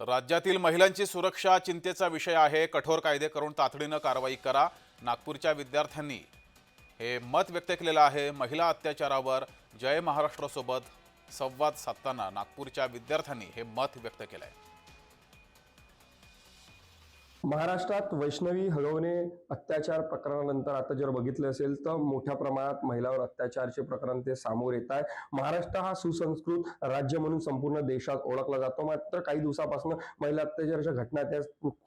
तर राज्यातील महिलांची सुरक्षा चिंतेचा विषय आहे. कठोर कायदे करून तातडीनं कारवाई करा. नागपूरच्या विद्यार्थ्यांनी हे मत व्यक्त केलेलं आहे. महिला अत्याचारावर जय महाराष्ट्रासोबत संवाद साधताना नागपूरच्या विद्यार्थ्यांनी हे मत व्यक्त केलं आहे महाराष्ट्रात वैष्णवी हळवणे अत्याचार प्रकरणानंतर आता जर बघितलं असेल तर मोठ्या प्रमाणात महिलावर अत्याचारचे प्रकरण ते सामोर येत आहे. महाराष्ट्र हा सुसंस्कृत राज्य म्हणून संपूर्ण देशात ओळखला जातो. मात्र काही दिवसापासून महिला अत्याचाराच्या घटना त्या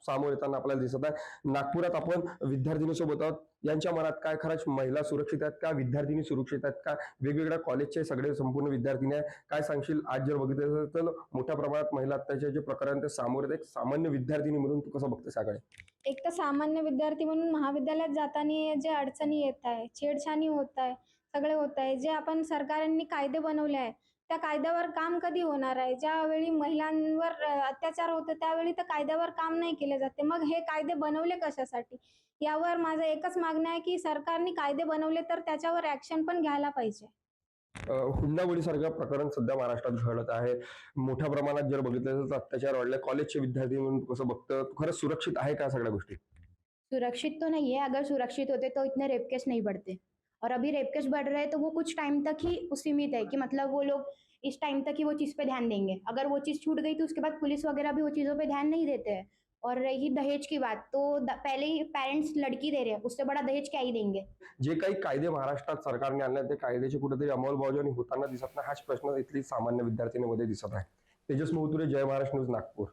सामोर येताना आपल्याला दिसत आहे. नागपुरात आपण विद्यार्थिनीसोबत आहोत. यांच्या मनात काय खरंच महिला सुरक्षित आहेत का? विद्यार्थिनी सुरक्षित आहेत का? वेगवेगळ्या कॉलेजचे सगळे संपूर्ण विद्यार्थिनी आहे काय सांगशील? आज जर बघितलं असेल तर मोठ्या प्रमाणात महिला अत्याचाराचे प्रकरण ते समोर येत एक सामान्य विद्यार्थिनी म्हणून तू कसं बघते बघतेस याकडे एक तर सामान्य विद्यार्थी म्हणून महाविद्यालयात जाताना जे अडचणी येत आहे छेडछाणी होत आहे सगळे होत आहे जे आपण सरकारांनी कायदे बनवले आहे त्या कायद्यावर काम कधी होणार आहे? ज्यावेळी महिलांवर अत्याचार होतो त्यावेळी तर कायद्यावर काम नाही केले जाते. मग हे कायदे बनवले कशासाठी? यावर माझं एकच मागणं आहे की सरकारने कायदे बनवले तर त्याच्यावर ॲक्शन पण घ्यायला पाहिजे. हुंडाबळीसारखं प्रकरण सध्या महाराष्ट्रात घडत आहे. मोठ्या प्रमाणात जर बघितलं तर अत्याचार वाढले. कॉलेजचे विद्यार्थी म्हणून कसं बघतं? खरंच सुरक्षित आहे का सगळ्या गोष्टी? सुरक्षित तो नहीं है अगर सुरक्षित होते तो इतने रेप केस नहीं बढ़ते. और अभी रेप केस बढ़ रहे तो वो कुछ टाइम तक ही सीमित है कि मतलब वो लोग इस टाइम तक ही वो चीज़ पे ध्यान देंगे. अगर वो चीज़ छूट गई तो उसके बाद पुलिस वगैरह भी वो चीज़ों पे ध्यान नहीं देते हैं. और रही दहेज की बात तो पहले ही पेरेंट्स लड़की दे रहे हैं उससे बड़ा दहेज क्या ही देंगे? जे काही कायदे महाराष्ट्रात सरकारने आणले ते कायद्याची कुठेतरी अंमलबजावणी होताना दिसत नाही हाच प्रश्न इथली सामान्य विद्यार्थिनीमध्ये दिसत आहे. तेजस मोहतुरे जय महाराष्ट्र न्यूज नागपूर.